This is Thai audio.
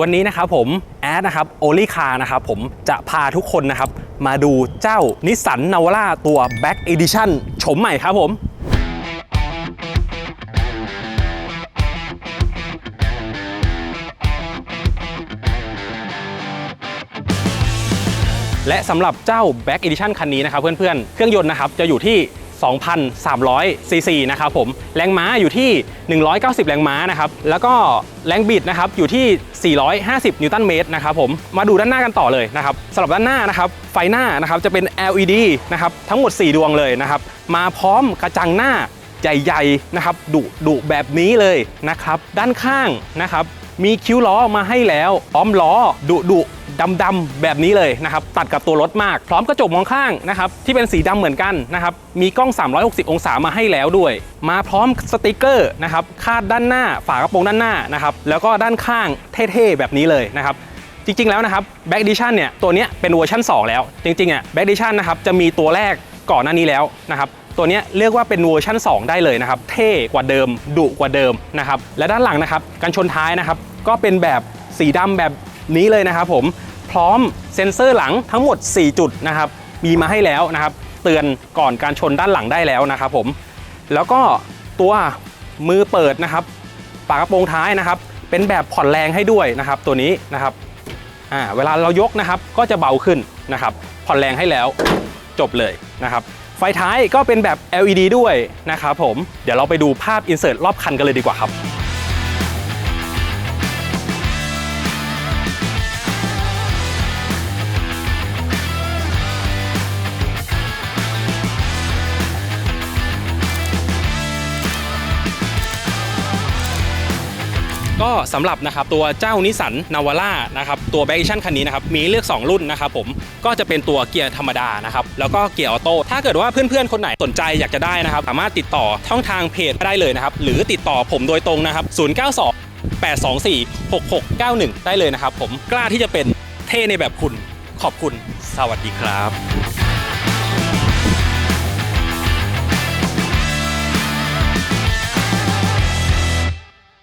วันนี้นะครับผมแอดนะครับโอลิคานะครับผมจะพาทุกคนนะครับ มาดูเจ้านิสสันนาวาร่าตัว Back Edition โฉมใหม่ครับผมและสำหรับเจ้า Back Edition คันนี้นะครับเพื่อนๆ เครื่องยนต์นะครับจะอยู่ที่ 2,300 ซีซีนะครับผม แรงม้าอยู่ที่ 190 แรงม้านะครับ แล้วก็แรงบิดนะครับอยู่ที่ 450 นิวตันเมตรนะครับผม มาดูด้านหน้ากันต่อเลยนะครับสำหรับด้านหน้านะครับ ไฟหน้านะครับจะเป็น LED นะครับทั้งหมด 4 ดวงเลยนะครับ มาพร้อมกระจังหน้าใหญ่ๆนะครับดุดุแบบนี้เลยนะครับ ด้านข้างนะครับมีคิ้วล้อมาให้แล้วพร้อมล้อดุดุ ดำดำๆแบบนี้เลยนะครับตัดกับตัวรถมาก พร้อมกระจกมองข้างนะครับที่เป็นสีดำเหมือนกันนะครับมีกล้อง 360 องศามาให้แล้วด้วย มาพร้อมสติกเกอร์นะครับคาดด้านหน้าฝากระโปรงด้านหน้านะครับแล้วก็ด้านข้างเท่ๆแบบนี้เลยนะครับจริงๆแล้วนะครับ Back Edition เนี่ยตัวเนี้ยเป็นเวอร์ชัน2 แล้ว จริงๆอะ Back Edition นะครับจะมีตัวแรกก่อนหน้านี้แล้วนะครับตัวเนี้ยเรียกว่าเป็นเวอร์ชัน2 ได้เลยนะครับเท่กว่าเดิมดุกว่าเดิมนะครับและด้านหลังนะครับกันชนท้ายนะครับก็เป็นแบบสีดำแบบ นี้เลยนะครับผมพร้อมเซ็นเซอร์หลังทั้งหมด 4 จุดนะครับมีมาให้แล้วนะครับ เตือนก่อนการชนด้านหลังได้แล้วนะครับผมแล้วก็ตัวมือเปิดนะครับฝากระโปรงท้ายนะครับ เป็นแบบผ่อนแรงให้ด้วยนะครับ ตัวนี้นะครับอ่าเวลาเรายกนะครับก็จะเบาขึ้นนะครับผ่อนแรงให้แล้วจบเลยนะครับไฟท้ายก็เป็นแบบ LED ด้วยนะครับผมเดี๋ยวเราไปดูภาพอินเสิร์ตรอบคันกันเลยดีกว่าครับ ก็สำหรับนะครับตัวเจ้านิสันนาวาร่านะครับตัวแบ c ก Edition คันนี้นะครับมีเลือก 2 รุ่นนะครับผมก็จะเป็นตัวเกียร์ธรรมดานะครับแล้วก็เกียร์ออโต้ถ้าเกิดว่าเพื่อนๆคนไหนสนใจอยากจะได้นะครับ สามารถติดต่อช่องทางเพจได้เลยนะครับหรือติดต่อผมโดยตรงนะครับ 092 824 6691 ได้เลยนะครับผมกล้าที่จะเป็นเท่ในแบบคุณขอบคุณสวัสดีครับ